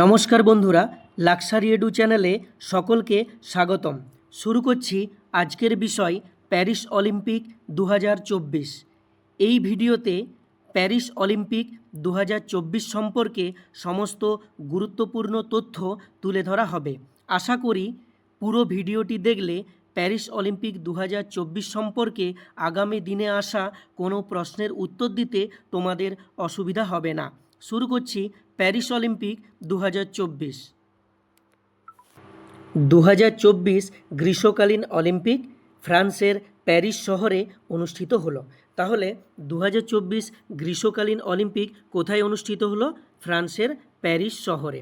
নমস্কার বন্ধুরা, luxury edu চ্যানেলে সকলকে স্বাগতম। শুরু করছি আজকের বিষয় প্যারিস অলিম্পিক দু হাজার চব্বিশ। এই ভিডিওতে প্যারিস অলিম্পিক দু হাজার চব্বিশ সম্পর্কে সমস্ত গুরুত্বপূর্ণ তথ্য তুলে ধরা হবে। আশা করি পুরো ভিডিওটি দেখলে প্যারিস অলিম্পিক দু হাজার চব্বিশ সম্পর্কে আগামী দিনে আসা কোনো প্রশ্নের উত্তর দিতে তোমাদের অসুবিধা হবে না। শুরু করছি প্যারিস অলিম্পিক দু হাজার চব্বিশ। দু হাজার চব্বিশ গ্রীষ্মকালীন অলিম্পিক ফ্রান্সের প্যারিস শহরে অনুষ্ঠিত হলো। তাহলে দু হাজার চব্বিশ গ্রীষ্মকালীন অলিম্পিক কোথায় অনুষ্ঠিত হলো? ফ্রান্সের প্যারিস শহরে।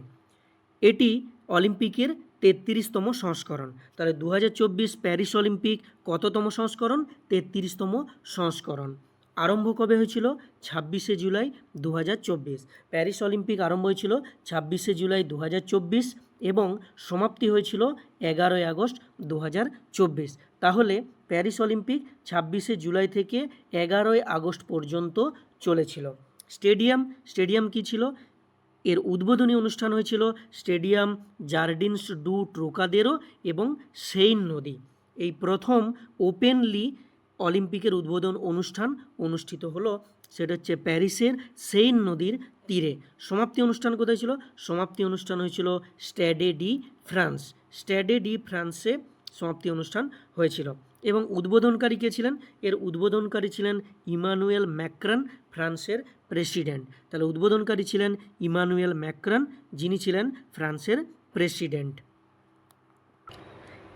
এটি অলিম্পিকের তেত্রিশতম সংস্করণ। তাহলে দু হাজার চব্বিশ প্যারিস অলিম্পিক কততম সংস্করণ? তেত্রিশতম সংস্করণ। আরম্ভ কবে হয়েছিল? ছাব্বিশে জুলাই দু হাজার চব্বিশ। প্যারিস অলিম্পিক আরম্ভ হয়েছিল ছাব্বিশে জুলাই দু হাজার চব্বিশ এবং সমাপ্তি হয়েছিল এগারোই আগস্ট দু হাজার চব্বিশ। তাহলে প্যারিস অলিম্পিক ছাব্বিশে জুলাই থেকে এগারোই আগস্ট পর্যন্ত চলেছিল। স্টেডিয়াম স্টেডিয়াম কী ছিল? এর উদ্বোধনী অনুষ্ঠান হয়েছিল স্টেডিয়াম জার্ডিনস ডু ট্রোকাদেরো এবং সেইন নদী। এই প্রথম ওপেনলি অলিম্পিকের উদ্বোধন অনুষ্ঠান অনুষ্ঠিত হলো। সেটা হচ্ছে প্যারিসের সেইন নদীর তীরে। সমাপ্তি অনুষ্ঠান কোথায় ছিল? সমাপ্তি অনুষ্ঠান হয়েছিল Stade de France. Stade de ফ্রান্সে সমাপ্তি অনুষ্ঠান হয়েছিল। এবং উদ্বোধনকারী কে ছিলেন? এর উদ্বোধনকারী ছিলেন ইমানুয়েল ম্যাক্রান, ফ্রান্সের প্রেসিডেন্ট। তাহলে উদ্বোধনকারী ছিলেন ইমানুয়েল ম্যাক্রান, যিনি ছিলেন ফ্রান্সের প্রেসিডেন্ট।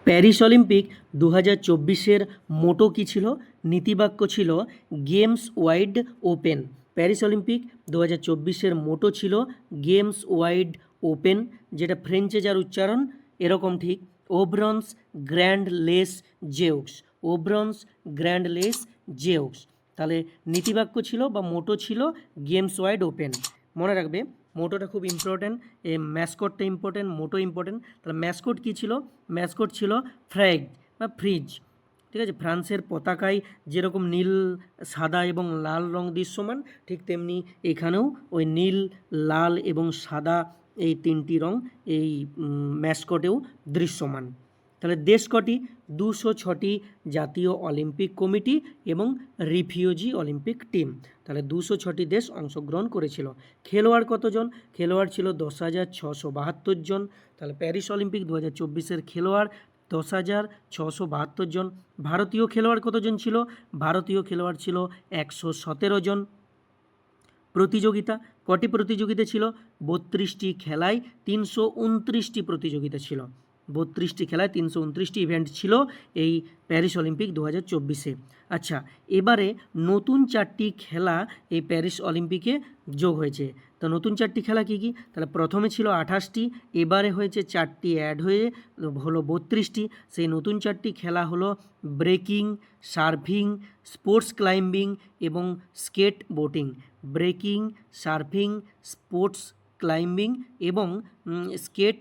প্যারিস অলিম্পিক দু হাজার চব্বিশের মোটো কী ছিল? নীতিবাক্য ছিল games wide open. Paris Olympic দু হাজার চব্বিশের মোটো ছিল গেমস ওয়াইড ওপেন, যেটা ফ্রেঞ্চে যার উচ্চারণ এরকম ঠিক ওব্রন্স গ্র্যান্ড লেস জেউক্স ওব্রন্স গ্র্যান্ড লেস জেউক্স তাহলে নীতিবাক্য ছিল বা মোটো ছিল গেমস ওয়াইড ওপেন। মনে রাখবে মোটোটা খুব ইম্পর্টেন্ট এই ম্যাসকোটটা ইম্পর্টেন্ট মোটো ইম্পর্টেন্ট তাহলে ম্যাসকোট কী ছিল? ম্যাসকোট ছিল ফ্র্যাগ বা ফ্রিজ ঠিক আছে? ফ্রান্সের পতাকায় যেরকম নীল, সাদা এবং লাল রং দৃশ্যমান ঠিক তেমনি এখানেও ওই নীল, লাল এবং সাদা এই তিনটি রং এই ম্যাসকটেও দৃশ্যমান। তাহলে দেশ কটি? দুশো ছটি জাতীয় অলিম্পিক কমিটি এবং রিফিউজি অলিম্পিক টিম। তাহলে দুশো ছটি দেশ অংশগ্রহণ করেছিল। খেলোয়াড় কতজন? খেলোয়াড় ছিল দশ হাজার ছশো বাহাত্তর জন। তাহলে প্যারিস অলিম্পিক দু হাজার চব্বিশের খেলোয়াড় দশ হাজার ছশো বাহাত্তর জন। ভারতীয় খেলোয়াড় কতজন ছিল? ভারতীয় খেলোয়াড় ছিল একশো সতেরো জন। প্রতিযোগিতা কটি প্রতিযোগিতা ছিল? বত্রিশটি খেলায় তিনশো উনত্রিশটি প্রতিযোগিতা ছিল। বত্রিশটি খেলায় তিনশো উনত্রিশটি ইভেন্ট ছিল এই প্যারিস অলিম্পিক দু হাজার চব্বিশে। আচ্ছা এবারে নতুন চারটি খেলা এই প্যারিস অলিম্পিকে যোগ হয়েছে। তো নতুন চারটি খেলা কী কী? তাহলে প্রথমে ছিল আঠাশটি, এবারে হয়েছে চারটি অ্যাড হয়ে হলো বত্রিশটি। সেই নতুন চারটি খেলা হলো ব্রেকিং সার্ফিং স্পোর্টস ক্লাইম্বিং এবং skateboarding breaking surfing sports climbing এবং স্কেট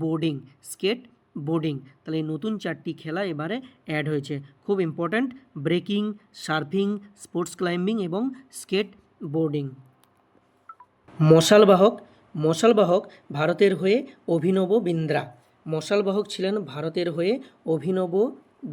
বোর্ডিং স্কেট বোর্ডিং তাহলে এই নতুন চারটি খেলা এবারে অ্যাড হয়েছে। খুব important breaking surfing sports climbing এবং স্কেট বোর্ডিং মশালবাহক মশালবাহক ভারতের হয়ে অভিনব বিন্দ্রা। মশালবাহক ছিলেন ভারতের হয়ে অভিনব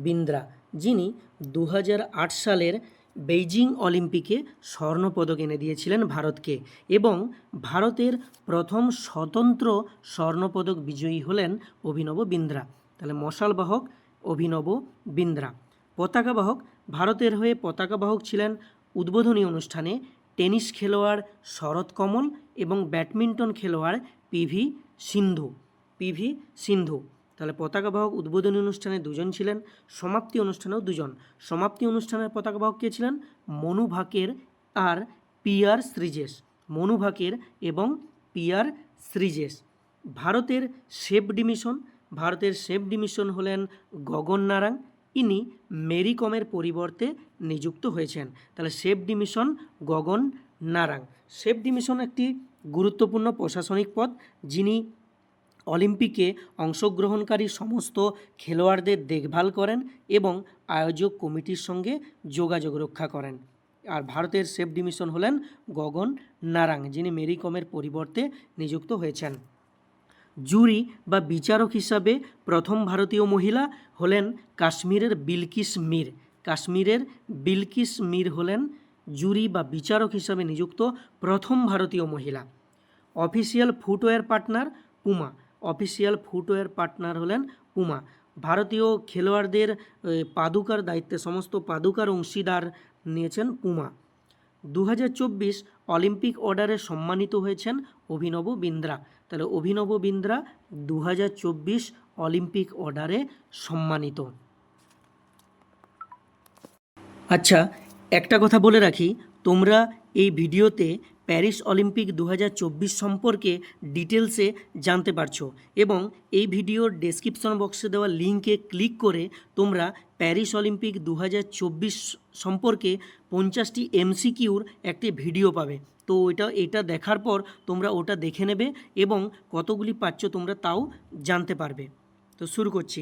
বিন্দ্রা, যিনি দু হাজার আট সালের বেইজিং অলিম্পিকে স্বর্ণপদক এনে দিয়েছিলেন ভারতকে এবং ভারতের প্রথম স্বতন্ত্র স্বর্ণপদক বিজয়ী হলেন অভিনব বিন্দ্রা। তাহলে মশালবাহক অভিনব বিন্দ্রা। পতাকাবাহক, ভারতের হয়ে পতাকাবাহক ছিলেন উদ্বোধনী অনুষ্ঠানে টেনিস খেলোয়াড় শরৎ কমল এবং ব্যাডমিন্টন খেলোয়াড় পিভি সিন্ধু। পিভি সিন্ধু। তাহলে পতাকাবাহক উদ্বোধনী অনুষ্ঠানে দুজন ছিলেন, সমাপ্তি অনুষ্ঠানেও দুজন। সমাপ্তি অনুষ্ঠানের পতাকাবাহক কে ছিলেন? মনু ভাকের আর পিয়ার শ্রীজেশ। মনু ভাকের এবং পিয়ার শ্রীজেশ। ভারতের শেফ ডিমিশন, ভারতের শেফ ডিমিশন হলেন গগন নারাং ইনি মেরি কমের পরিবর্তে নিযুক্ত হয়েছেন। তাহলে chef de mission Gagan Narang chef de mission একটি গুরুত্বপূর্ণ প্রশাসনিক পদ, যিনি অলিম্পিকে অংশগ্রহণকারী সমস্ত খেলোয়াড়দের দেখভাল করেন এবং আয়োজক কমিটির সঙ্গে যোগাযোগ রক্ষা করেন। আর ভারতের সেফ ডিমিশন হলেন গগন নারাং যিনি মেরি কমের পরিবর্তে নিযুক্ত হয়েছেন। জুরি বা বিচারক হিসাবে প্রথম ভারতীয় মহিলা হলেন কাশ্মীরের বিলকিস মীর। কাশ্মীরের বিলকিস মীর হলেন জুরি বা বিচারক হিসাবে নিযুক্ত প্রথম ভারতীয় মহিলা। Official footwear partner Puma. Official footwear partner হলেন পুমা ভারতীয় খেলোয়াড়দের পাদুকার দায়িত্বে সমস্ত পাদুকার অংশীদার নিয়েছেন পুমা দু অলিম্পিক অর্ডারে সম্মানিত হয়েছেন অভিনব বিন্দ্রা। তাহলে অভিনব বিন্দ্রা দু হাজার চব্বিশ অলিম্পিক অর্ডারে সম্মানিত। আচ্ছা একটা কথা বলে রাখি। তোমরা এই ভিডিওতে প্যারিস অলিম্পিক দু হাজার চব্বিশ সম্পর্কে ডিটেলসে জানতে পারছ এবং এই ভিডিওর ডেসক্রিপশন বক্সে দেওয়া লিঙ্কে ক্লিক করে তোমরা প্যারিস অলিম্পিক দু হাজার চব্বিশ সম্পর্কে পঞ্চাশটি এমসিকিউর একটি ভিডিও পাবে। তো ওইটা এটা দেখার পর তোমরা ওটা দেখে নেবে এবং কতগুলি পাচ্ছ তোমরা তাও জানতে পারবে। তো শুরু করছি।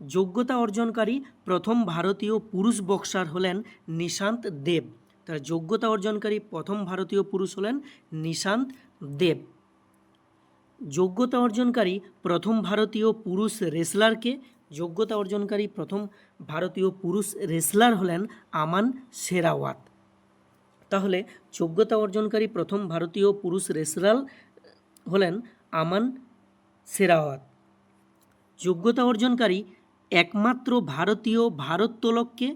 যোগ্যতা অর্জনকারী প্রথম ভারতীয় পুরুষ বক্সার হলেন নিশান্ত দেব। তার যোগ্যতা অর্জনকারী প্রথম ভারতীয় পুরুষ হলেন নিশান্ত দেব। যোগ্যতা অর্জনকারী প্রথম ভারতীয় পুরুষ রেসলারকে যোগ্যতা অর্জনকারী প্রথম ভারতীয় পুরুষ রেসলার হলেন আমান শেরাওয়াত। তাহলে যোগ্যতা অর্জনকারী প্রথম ভারতীয় পুরুষ রেসলার হলেন আমান শেরাওয়াত। যোগ্যতা অর্জনকারী একমাত্র ভারতীয় ভারোত্তোলককে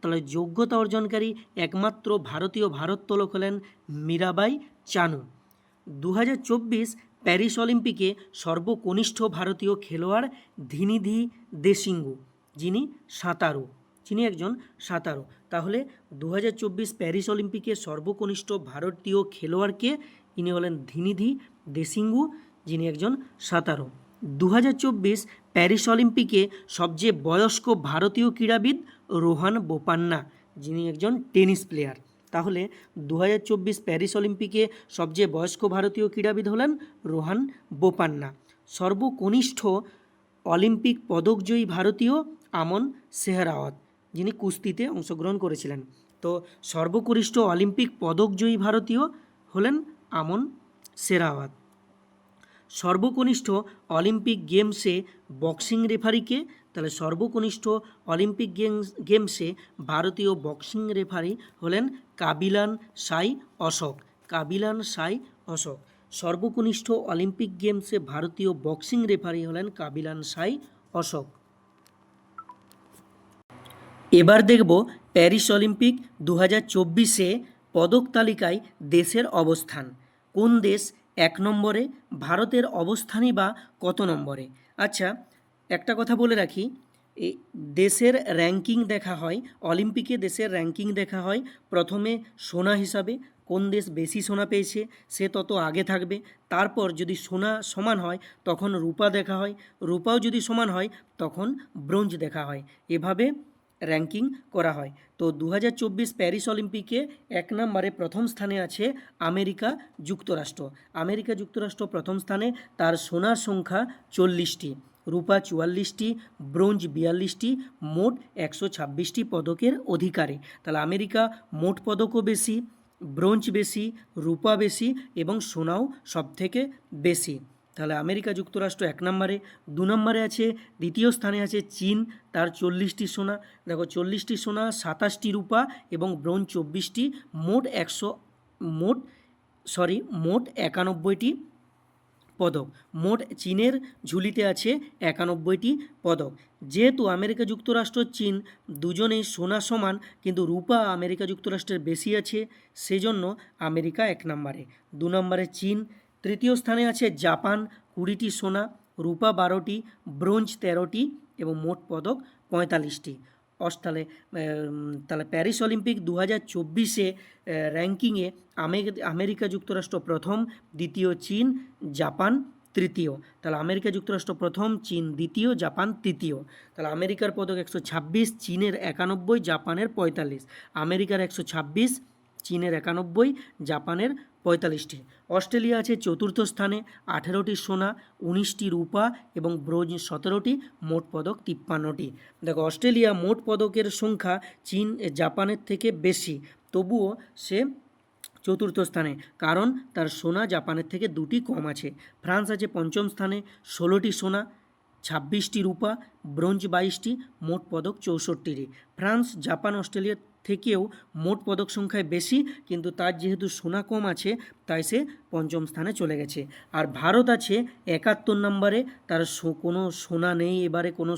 তাহলে যোগ্যতা অর্জনকারী একমাত্র ভারতীয় ভারোত্তোলক হলেন মীরাবাই চানু। দু হাজার চব্বিশ প্যারিস অলিম্পিকে সর্বকনিষ্ঠ ভারতীয় খেলোয়াড় ধিনিধি দেশিঙ্গু, যিনি সাঁতারু, যিনি একজন সাঁতারু। তাহলে দু হাজার চব্বিশ প্যারিস অলিম্পিকে সর্বকনিষ্ঠ ভারতীয় খেলোয়াড়কে ইনি হলেন ধিনিধি দেশিঙ্গু, যিনি একজন সাঁতারু। দু হাজার চব্বিশ প্যারিস অলিম্পিকে সবচেয়ে বয়স্ক ভারতীয় ক্রীড়াবিদ রোহান বোপান্না, যিনি একজন টেনিস প্লেয়ার। তাহলে দু হাজার চব্বিশ প্যারিস অলিম্পিকে সবচেয়ে বয়স্ক ভারতীয় ক্রীড়াবিদ হলেন রোহান বোপান্না। সর্বকনিষ্ঠ অলিম্পিক পদকজয়ী ভারতীয় আমন সেহরাওয়াত, যিনি কুস্তিতে অংশগ্রহণ করেছিলেন। তো সর্বকনিষ্ঠ অলিম্পিক পদকজয়ী ভারতীয় হলেন আমন সেরাওয়াত সর্বকনিষ্ঠ অলিম্পিক গেমসে বক্সিং রেফারিকে, তাহলে সর্বকনিষ্ঠ অলিম্পিক গেমস, গেমসে ভারতীয় বক্সিং রেফারি হলেন কাবিলান সাই অশোক, কাবিলান সাই অশোক। সর্বকনিষ্ঠ অলিম্পিক গেমসে ভারতীয় বক্সিং রেফারি হলেন কাবিলান সাই অশোক। এবার দেখব প্যারিস অলিম্পিক দু হাজার চব্বিশে পদক তালিকায় দেশের অবস্থান। কোন দেশ এক নম্বরে ভারতের অবস্থানই বা কত নম্বরে? আচ্ছা একটা কথা বলে রাখি দেশের র্যাঙ্কিং দেখা হয়, অলিম্পিকে দেশের র্যাঙ্কিং দেখা হয়, প্রথমে সোনা হিসাবে, কোন দেশ বেশি সোনা পেয়েছে, সে তত আগে থাকবে, তারপর যদি সোনা সমান হয়, তখন রূপা দেখা হয়, রূপাও যদি সমান হয়, তখন ব্রোঞ্জ দেখা হয়। এভাবে র্যাঙ্কিং করা হয়। তো দু হাজার চব্বিশ প্যারিস অলিম্পিকে এক নম্বরে প্রথম স্থানে আছে আমেরিকা যুক্তরাষ্ট্র। আমেরিকা যুক্তরাষ্ট্র প্রথম স্থানে, তার সোনার সংখ্যা চল্লিশটি, রূপা চুয়াল্লিশটি, ব্রোঞ্জ বিয়াল্লিশটি, মোট একশো ছাব্বিশটি পদকের অধিকারী। তাহলে আমেরিকা মোট পদকও বেশি, ব্রোঞ্জ বেশি, রূপা বেশি এবং সোনাও সবথেকে বেশি। তাহলে আমেরিকা যুক্তরাষ্ট্র এক নম্বরে, দু নম্বরে আছে, দ্বিতীয় স্থানে আছে চীন, তার চল্লিশটি সোনা। দেখো, চল্লিশটি সোনা, সাতাশটি রূপা এবং ব্রোঞ্জ চব্বিশটি, মোট একশো, মোট, সরি, মোট একানব্বইটি পদক। মোট চীনের ঝুলিতে আছে একানব্বইটি পদক। যেহেতু আমেরিকা যুক্তরাষ্ট্র, চীন দুজনেই সোনা সমান, কিন্তু রূপা আমেরিকা যুক্তরাষ্ট্রের বেশি আছে, সেজন্য আমেরিকা এক নম্বরে। দু নম্বরে চীন তৃতীয় স্থানে আছে জাপান কুড়িটি সোনা, রূপা বারোটি, ব্রোঞ্জ তেরোটি এবং মোট পদক পঁয়তাল্লিশটি। অস্থালে তাহলে প্যারিস অলিম্পিক দু হাজার চব্বিশে র্যাঙ্কিংয়ে আমেরিকা যুক্তরাষ্ট্র প্রথম, দ্বিতীয় চীন, জাপান তৃতীয়। তাহলে আমেরিকা যুক্তরাষ্ট্র প্রথম, চীন দ্বিতীয়, জাপান তৃতীয়। তাহলে আমেরিকার পদক একশো ছাব্বিশ, চীনের একানব্বই, জাপানের পঁয়তাল্লিশ। আমেরিকার একশো ছাব্বিশ, চীনের একানব্বই, জাপানের পঁয়তাল্লিশটি। অস্ট্রেলিয়া আছে চতুর্থ স্থানে, আঠেরোটি সোনা, উনিশটি রূপা এবং ব্রোঞ্জ সতেরোটি, মোট পদক তিপ্পান্নটি। দেখো, অস্ট্রেলিয়া মোট পদকের সংখ্যা চীন, জাপানের থেকে বেশি, তবুও সে চতুর্থ স্থানে, কারণ তার সোনা জাপানের থেকে দুটি কম আছে। ফ্রান্স আছে পঞ্চম স্থানে, ষোলোটি সোনা, ছাব্বিশটি রূপা, ব্রোঞ্জ বাইশটি, মোট পদক চৌষট্টিটি। ফ্রান্স, জাপান অস্ট্রেলিয়ার থেকেও মোট পদক সংখ্যায় বেশি, কিন্তু তার যেহেতু সোনা কম আছে, তাই সে পঞ্চম স্থানে চলে গেছে। আর ভারত আছে একাত্তর নম্বরে, তার কোনো সোনা নেই, এবারে কোনো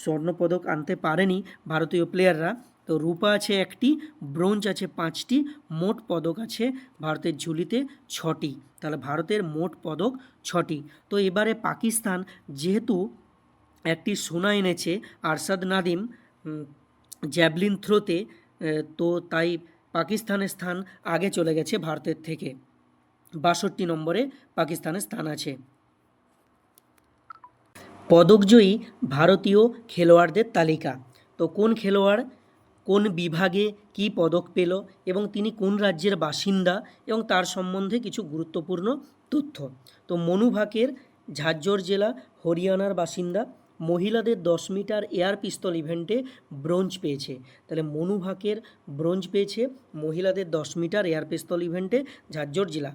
স্বর্ণপদক আনতে পারেনি ভারতীয় প্লেয়াররা তো রূপা আছে একটি, ব্রোঞ্জ আছে পাঁচটি, মোট পদক আছে ভারতের ঝুলিতে ছটি। তাহলে ভারতের মোট পদক ছটি। তো এবারে পাকিস্তান, যেহেতু একটি সোনা এনেছে আরশাদ নাদিম জ্যাভলিন থ্রোতে তো তাই পাকিস্তানের স্থান আগে চলে গেছে ভারতের থেকে। বাষট্টি নম্বরে পাকিস্তানের স্থান আছে। পদকজয়ী ভারতীয় খেলোয়াড়দের তালিকা। তো কোন খেলোয়াড়, কোন বিভাগে কি পদক পেল এবং তিনি কোন রাজ্যের বাসিন্দা এবং তার সম্বন্ধে কিছু গুরুত্বপূর্ণ তথ্য। তো মনু ভাকের ঝাজ্জর জেলা হরিয়ানার বাসিন্দা মহিলাদের দশ মিটার এয়ার পিস্তল ইভেন্টে ব্রোঞ্জ পেয়েছে। তাহলে মনু ভাকের ব্রোঞ্জ পেয়েছে মহিলাদের দশ মিটার এয়ার পিস্তল ইভেন্টে ঝাজ্জর জেলা।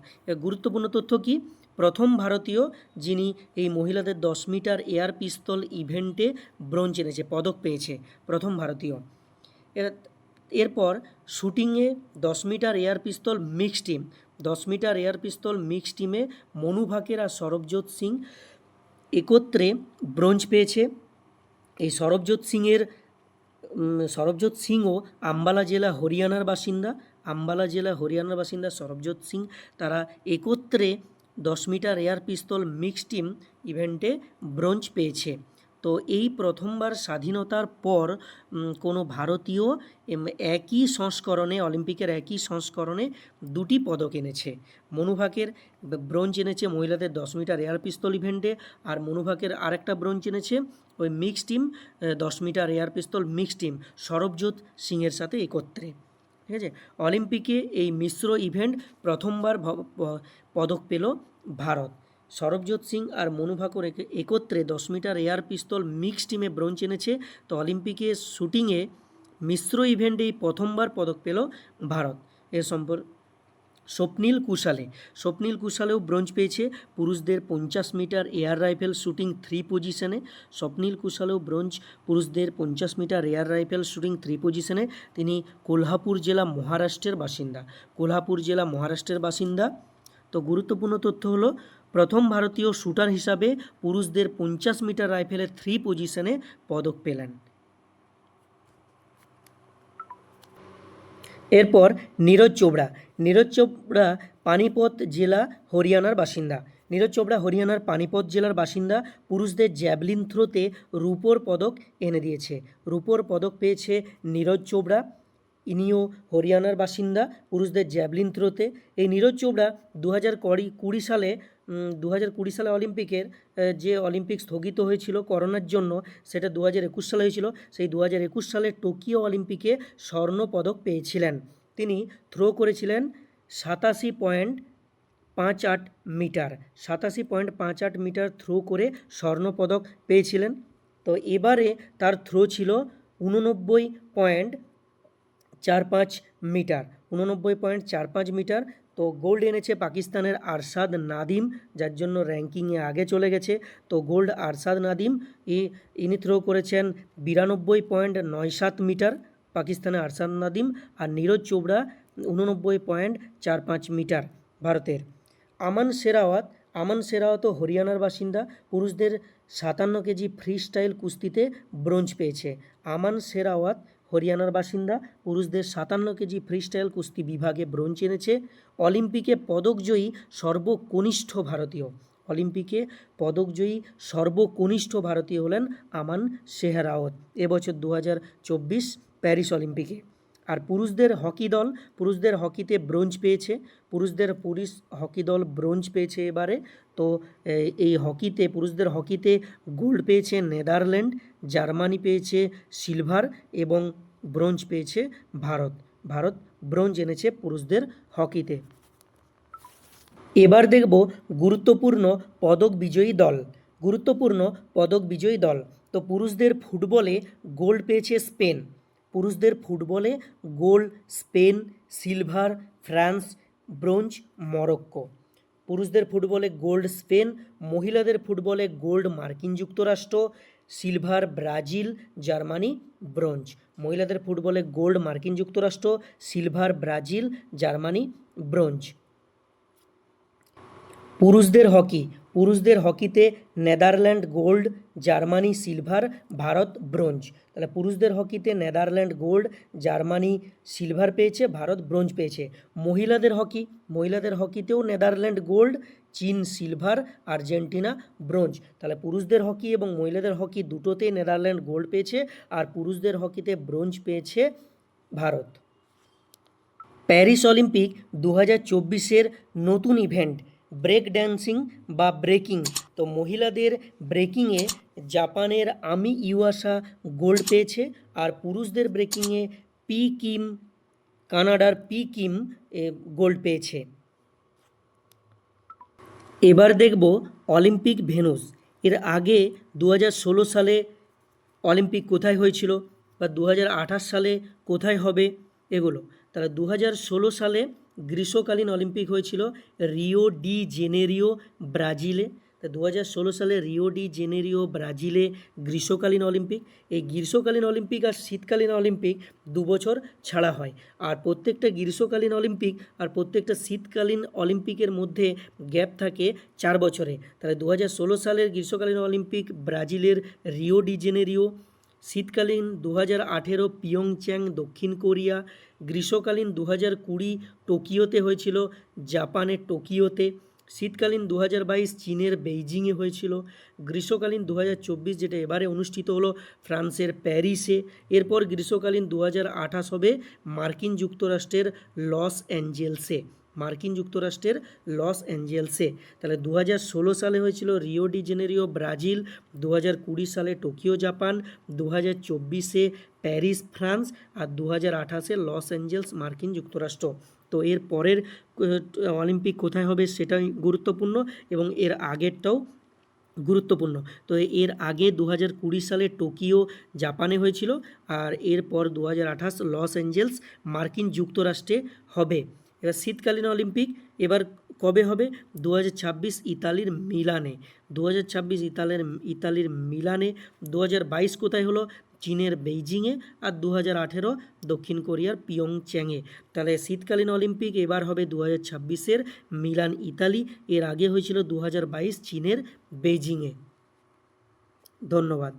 গুরুত্বপূর্ণ তথ্য কি? প্রথম ভারতীয় যিনি এই মহিলাদের দশ মিটার এয়ার পিস্তল ইভেন্টে ব্রোঞ্জ এনেছে, পদক পেয়েছে প্রথম ভারতীয়। এর এরপর শুটিংয়ে দশ metre air pistol mix team, দশ মিটার এয়ার পিস্তল মিক্স টিমে মনু ভাকের আর সরবজোৎ সিং একত্রে ব্রোঞ্জ পেয়েছে। এই সরবজোৎ সিংয়ের সরবজ্যোৎ সিংও আম্বালা জেলা হরিয়ানার বাসিন্দা। আম্বালা জেলা হরিয়ানার বাসিন্দা সরবজোৎ সিং। তারা একত্রে দশ metre air pistol mixed team ইভেন্টে ব্রোঞ্জ পেয়েছে। তো এই প্রথমবার স্বাধীনতার পর কোনো ভারতীয় একই সংস্করণে, অলিম্পিকের একই সংস্করণে দুটি পদক এনেছে। মনুভাকের ব্রোঞ্জ এনেছে মহিলাদের দশ মিটার এয়ার পিস্তল ইভেন্টে আর মনুভাকের আরেকটা ব্রোঞ্জ এনেছে ওই মিক্স টিম দশ metre air pistol mix team Sarabjot সিংয়ের সাথে একত্রে। ঠিক আছে? অলিম্পিকে এই মিশ্র ইভেন্ট প্রথমবার পদক পেল ভারত। সরবজোৎ সিং আর মনুভাকর একে- একত্রে দশ মিটার এয়ার পিস্তল মিক্স টিমে ব্রোঞ্জ এনেছে। তো অলিম্পিকে শুটিংয়ে মিশ্র ইভেন্টে এই প্রথমবার পদক পেল ভারত। এ সম্পর, স্বপ্নীল কুশালে। স্বপ্নীল কুশালেও ব্রোঞ্জ পেয়েছে। পুরুষদের পঞ্চাশ metre air rifle shooting three পজিশনে। স্বপ্নীল কুশালেও ব্রোঞ্জ, পুরুষদের পঞ্চাশ metre air rifle shooting three পজিশনে। তিনি কোলহাপুর জেলা মহারাষ্ট্রের বাসিন্দা। কোলহাপুর জেলা মহারাষ্ট্রের বাসিন্দা। তো গুরুত্বপূর্ণ তথ্য হলো প্রথম ভারতীয় শুটার হিসাবে পুরুষদের পঞ্চাশ মিটার রাইফেলের থ্রি পজিশনে পদক পেলেন। এরপর নীরজ চোপড়া। নীরজ চোপড়া পানিপত জেলা হরিয়ানার বাসিন্দা। নীরজ চোপড়া হরিয়ানার পানিপত জেলার বাসিন্দা। পুরুষদের জ্যাভলিন থ্রোতে রূপোর পদক এনে দিয়েছে। রূপোর পদক পেয়েছে নীরজ চোপড়া, ইনিও হরিয়ানার বাসিন্দা। পুরুষদের জ্যাভলিন থ্রোতে। এই নীরজ চোপড়া দু হাজার কুড়ি কুড়ি সালে দু হাজার কুড়ি সালে অলিম্পিকের যে অলিম্পিক স্থগিত হয়েছিল করোনার জন্য, সেটা দু হাজার একুশ সালে হয়েছিল। সেই দু হাজার একুশ সালে টোকিও অলিম্পিকে স্বর্ণ পদক পেয়েছিলেন। তিনি থ্রো করেছিলেন সাতাশি পয়েন্ট পাঁচ আট মিটার। সাতাশি পয়েন্ট পাঁচ আট মিটার থ্রো করে স্বর্ণপদক পেয়েছিলেন। তো এবারে তার থ্রো ছিল উননব্বই পয়েন্ট চার পাঁচ মিটার। উননব্বই পয়েন্ট চার পাঁচ মিটার তো গোল্ড এনেছে পাকিস্তানের আরশাদ নাদিম, যার জন্য র্যাঙ্কিংয়ে আগে চলে গেছে। তো গোল্ড আরশাদ নাদিম ই ইনি থ্রো করেছেন বিরানব্বই পয়েন্ট নয় সাত মিটার পাকিস্তানের আরশাদ নাদিম আর নীরজ চোপড়া উননব্বই পয়েন্ট চার পাঁচ মিটার ভারতের। আমান শেরাওয়াত, আমান শেরাওয়াতও হরিয়ানার বাসিন্দা, পুরুষদের সাতান্ন কেজি ফ্রি স্টাইল কুস্তিতে ব্রোঞ্জ পেয়েছে। আমান শেরাওয়াত হরিয়ানার বাসিন্দা, পুরুষদের সাতান্ন কেজি ফ্রিস্টাইল কুস্তি বিভাগে ব্রোঞ্জ এনেছে। অলিম্পিকে পদকজয়ী সর্বকনিষ্ঠ ভারতীয়। অলিম্পিকে পদকজয়ী সর্বকনিষ্ঠ ভারতীয় হলেন আমান শেহরাওয়াত। এবছর দু হাজার চব্বিশ প্যারিস অলিম্পিকে। আর পুরুষদের হকি দল, পুরুষদের হকিতে ব্রোঞ্জ পেয়েছে, পুরুষদের পুলিশ হকি দল ব্রোঞ্জ পেয়েছে এবারে। তো এই হকিতে, পুরুষদের হকিতে গোল্ড পেয়েছে নেদারল্যান্ড, জার্মানি পেয়েছে সিলভার এবং ব্রোঞ্জ পেয়েছে ভারত। ভারত ব্রোঞ্জ এনেছে পুরুষদের হকিতে। এবার দেখব গুরুত্বপূর্ণ পদক বিজয়ী দল। গুরুত্বপূর্ণ পদক বিজয়ী দল। তো পুরুষদের ফুটবলে গোল্ড পেয়েছে স্পেন। পুরুষদের ফুটবলে gold, Spain, silver, France, bronze, Morocco. পুরুষদের ফুটবলে গোল্ড, স্পেন, মহিলাদের ফুটবলে গোল্ড, মার্কিন যুক্তরাষ্ট্র, সিলভার, ব্রাজিল, জার্মানি, ব্রোঞ্জ। মহিলাদের ফুটবলে গোল্ড, মার্কিন যুক্তরাষ্ট্র, সিলভার, ব্রাজিল, জার্মানি, ব্রোঞ্জ। পুরুষদের হকি পুরুষদের হকিতে Netherland gold, Germany silver, Bharat bronze. তাহলে পুরুষদের হকিতে নেদারল্যান্ড গোল্ড, জার্মানি সিলভার পেয়েছে, ভারত ব্রোঞ্জ পেয়েছে। মহিলাদের হকি, মহিলাদের হকিতেও নেদারল্যান্ড গোল্ড, চীন সিলভার, আর্জেন্টিনা ব্রোঞ্জ। তাহলে পুরুষদের হকি এবং মহিলাদের হকি দুটোতেই নেদারল্যান্ড গোল্ড পেয়েছে আর পুরুষদের হকিতে ব্রোঞ্জ পেয়েছে ভারত। প্যারিস অলিম্পিক দু হাজার চব্বিশের নতুন ইভেন্ট। ব্রেক ড্যান্সিং বা ব্রেকিং। তো মহিলাদের ব্রেকিংয়ে জাপানের আমি ইউয়াসা গোল্ড পেয়েছে আর পুরুষদের ব্রেকিংয়ে পি কিম, কানাডার পি কিম গোল্ড পেয়েছে। এবার দেখব অলিম্পিক ভেনুস। এর আগে দু সালে অলিম্পিক কোথায় হয়েছিল বা দু হাজার আঠাশ সালে কোথায় হবে এগুলো। তাহলে দু সালে গ্রীষ্মকালীন অলিম্পিক হয়েছিল রিও ডি জেনেরিও, ব্রাজিলে। তা দু হাজার ষোলো সালে রিও ডি জেনেরিও, ব্রাজিলে গ্রীষ্মকালীন অলিম্পিক। এই গ্রীষ্মকালীন অলিম্পিক আর শীতকালীন অলিম্পিক দু বছর ছাড়া হয়। আর প্রত্যেকটা গ্রীষ্মকালীন অলিম্পিক আর প্রত্যেকটা শীতকালীন অলিম্পিকের মধ্যে গ্যাপ থাকে চার বছরে। তাহলে দু হাজার ষোলো সালের গ্রীষ্মকালীন অলিম্পিক ব্রাজিলের রিও ডি জেনেরিও শীতকালীন দু হাজার আঠেরো পিয়ংচ্যাং দক্ষিণ কোরিয়া, গ্রীষ্মকালীন দু হাজার কুড়ি টোকিওতে হয়েছিল, জাপানের টোকিওতে, শীতকালীন দু হাজার বাইশ চীনের বেইজিংয়ে হয়েছিল, গ্রীষ্মকালীন দু হাজার চব্বিশ যেটা এবারে অনুষ্ঠিত হলো ফ্রান্সের প্যারিসে, এরপর গ্রীষ্মকালীন দু হাজার আঠাশ হবে মার্কিন যুক্তরাষ্ট্রের লস অ্যাঞ্জেলসে। মার্কিন যুক্তরাষ্ট্রের লস অ্যাঞ্জেলসে। তাহলে দু হাজার ষোলো সালে হয়েছিল রিও ডি জেনেরিও, ব্রাজিল। দু হাজার কুড়ি সালে টোকিও, জাপান। দু হাজার চব্বিশে প্যারিস, ফ্রান্স। আর দু হাজার আঠাশে লস অ্যাঞ্জেলস, মার্কিন যুক্তরাষ্ট্র। তো এর পরের অলিম্পিক কোথায় হবে সেটাই গুরুত্বপূর্ণ এবং এর আগেরটাও গুরুত্বপূর্ণ। তো এর আগে দু হাজার কুড়ি সালে টোকিও, জাপানে হয়েছিল। আর এরপর দু হাজার আঠাশ লস অ্যাঞ্জেলস, মার্কিন যুক্তরাষ্ট্রে হবে। এবার শীতকালীন অলিম্পিক, এবার কবে হবে? দু হাজার ছাব্বিশ ইতালির মিলানে। দু ইতালের, ইতালির মিলানে। দু হাজার বাইশ কোথায় হলো? চীনের বেইজিংয়ে। আর দু হাজার আঠেরো দক্ষিণ কোরিয়ার পিয়ংচ্যাংয়ে। তাহলে শীতকালীন অলিম্পিক এবার হবে দু হাজার ছাব্বিশের মিলান, ইতালি। এর আগে হয়েছিল দু হাজার বাইশ চীনের বেইজিংয়ে। ধন্যবাদ।